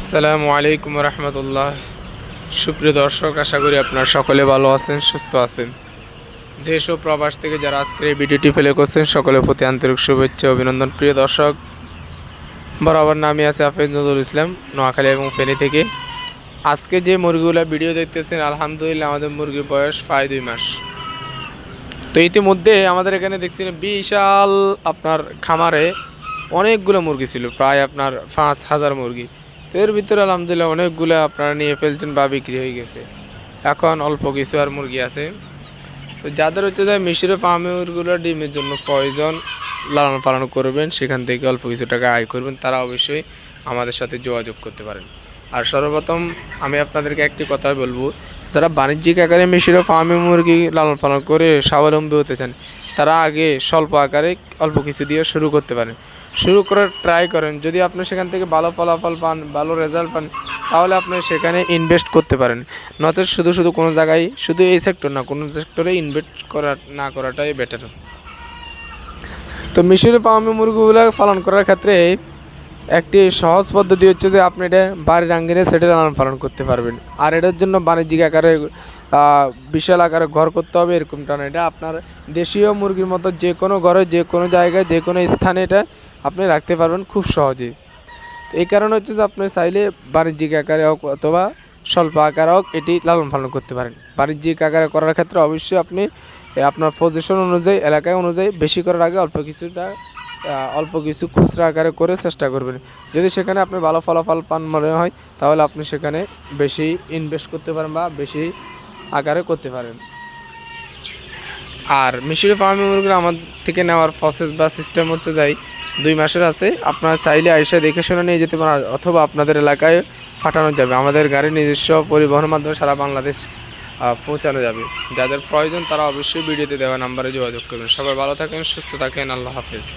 আসসালামু আলাইকুম রহমতুল্লাহ। সুপ্রিয় দর্শক, আশা করি আপনারা সকলে ভালো আছেন, সুস্থ আছেন। দেশ ও প্রবাস থেকে যারা আজকের এই ভিডিওটি ফেলে করছেন, সকলের প্রতি আন্তরিক শুভেচ্ছা অভিনন্দন। প্রিয় দর্শক, বরাবর নামে আছে হাফেজ নজরুল ইসলাম, নোয়াখালী এবং ফেনী থেকে। আজকে যে মুরগিগুলো ভিডিও দেখতেছেন, আলহামদুলিল্লাহ আমাদের মুরগির বয়স প্রায় দুই মাস। তো ইতিমধ্যে আমাদের এখানে দেখছি বিশাল আপনার খামারে অনেকগুলো মুরগি ছিল, প্রায় আপনার পাঁচ হাজার মুরগি। তো এর ভিতরে আলহামদুলিল্লাহ অনেকগুলো আপনারা নিয়ে ফেলছেন বা বিক্রি হয়ে গেছে। এখন অল্প কিছু আর মুরগি আছে। তো যাদের হচ্ছে যে মিশরে ফার্মেরগুলো ডিমের জন্য প্রয়োজন, লালন পালন করবেন, সেখান থেকে অল্প কিছু টাকা আয় করবেন, তারা অবশ্যই আমাদের সাথে যোগাযোগ করতে পারেন। আর সর্বপ্রথম আমি আপনাদেরকে একটি কথা বলব, যারা বাণিজ্যিক আকারে মিশরে ফার্মে মুরগি লালন পালন করে স্বাবলম্বী হতে চান তারা আগে স্বল্প আকারে অল্প কিছু দিয়ে শুরু করতে পারেন। শুরু করে ট্রাই করেন। যদি আপনি সেখান থেকে ভালো ফলাফল পান, ভালো রেজাল্ট পান, তাহলে আপনি সেখানে ইনভেস্ট করতে পারেন। নয়তো শুধু শুধু কোনো জায়গায়, শুধু এই সেক্টর না, কোনো সেক্টরে ইনভেস্ট করা, না করাটাই বেটার তো মিশরে পাওয়ামি মুরগিগুলো পালন করার ক্ষেত্রে একটি সহজ পদ্ধতি হচ্ছে যে আপনি এটা বাড়ির আঙ্গিনে সেটা লালন পালন করতে পারবেন। আর এটার জন্য বাণিজ্যিক আকারে বিশাল আকারে ঘর করতে হবে এরকমটা না এটা আপনার দেশীয় মুরগির মতো যে কোনো ঘরে, যে কোনো জায়গায়, যে কোনো স্থানে এটা আপনি রাখতে পারবেন খুব সহজেই তো এই কারণে হচ্ছে যে আপনি চাইলে বাণিজ্যিক আকারে হোক অথবা স্বল্প আকারে হোক এটি লালন পালন করতে পারেন। বাণিজ্যিক আকারে করার ক্ষেত্রে অবশ্যই আপনি আপনার পজিশন অনুযায়ী, এলাকায় অনুযায়ী বেশি করার আগে অল্প কিছুটা অল্প কিছু খুচরা আকারে করে চেষ্টা করবেন। যদি সেখানে আপনি ভালো ফলাফল পান মনে হয়, তাহলে আপনি সেখানে বেশি ইনভেস্ট করতে পারেন বা বেশি আকারে করতে পারেন। আর মিশরি ফার্মি মুরগির আমার থেকে নেওয়ার প্রসেস বা সিস্টেম হচ্ছে যাই, দুই মাসের আছে। আপনারা চাইলে আইসা দেখে শুনে নিয়ে যেতে পারেন, অথবা আপনাদের এলাকায় ফাটানো যাবে। আমাদের গাড়ি নিজস্ব পরিবহনের মাধ্যমে সারা বাংলাদেশ পৌঁছানো যাবে। যাদের প্রয়োজন তারা অবশ্যই ভিডিওতে দেওয়া নাম্বারে যোগাযোগ করবেন। সবাই ভালো থাকেন, সুস্থ থাকেন। আল্লাহ হাফেজ।